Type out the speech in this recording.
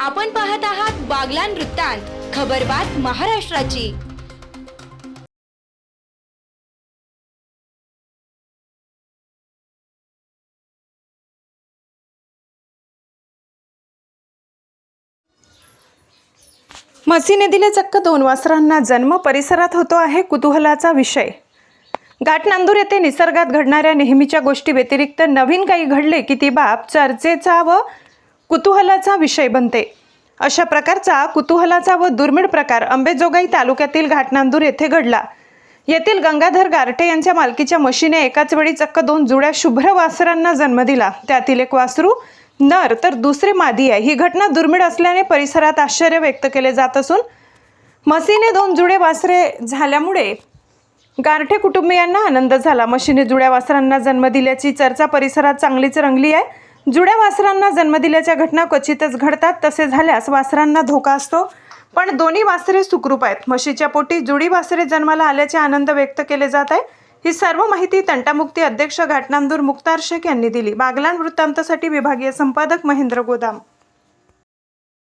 आपण पाहत आहात बागलान वृत्तांत खबरबात महाराष्ट्राची. मसीने नदीला चक्क दोन वासरांना जन्म परिसरात होतो आहे कुतूहलाचा विषय. घाटनांदूर येथे निसर्गात घडणाऱ्या नेहमीच्या गोष्टी व्यतिरिक्त नवीन काही घडले की ती बाब चर्चेचा व कुतूहलाचा विषय बनते. अशा प्रकारचा कुतूहलाचा व दुर्मिळ प्रकार अंबेजोगाई तालुक्यातील घाटनांदूर येथे घडला. येथील गंगाधर गारटे यांच्या मालकीच्या म्हशीने एकाच वेळी चक्क दोन जुळ्या शुभ्र वासरांना जन्म दिला. त्यातील एक वासरू नर तर दुसरे मादी आहे. ही घटना दुर्मिळ असल्याने परिसरात आश्चर्य व्यक्त केले जात असून म्हशीने दोन जुळे वासरे झाल्यामुळे गारठे कुटुंबियांना आनंद झाला. म्हशीने जुड्या वासरांना जन्म दिल्याची चर्चा परिसरात चांगलीच रंगली आहे. जुड्या वासरांना जन्म दिल्याच्या घटना क्वचितच घडतात तसे झाल्यास वासरांना धोका असतो. पण दोन्ही वासरे सुखरूप आहेत. म्हशीच्या पोटी जुडी वासरे जन्माला आल्याचे आनंद व्यक्त केले जात आहे. ही सर्व माहिती तंटामुक्ती अध्यक्ष घाटनांदूर मुक्तार शेख यांनी दिली. बागलान वृत्तांतासाठी विभागीय संपादक महेंद्र गोदाम.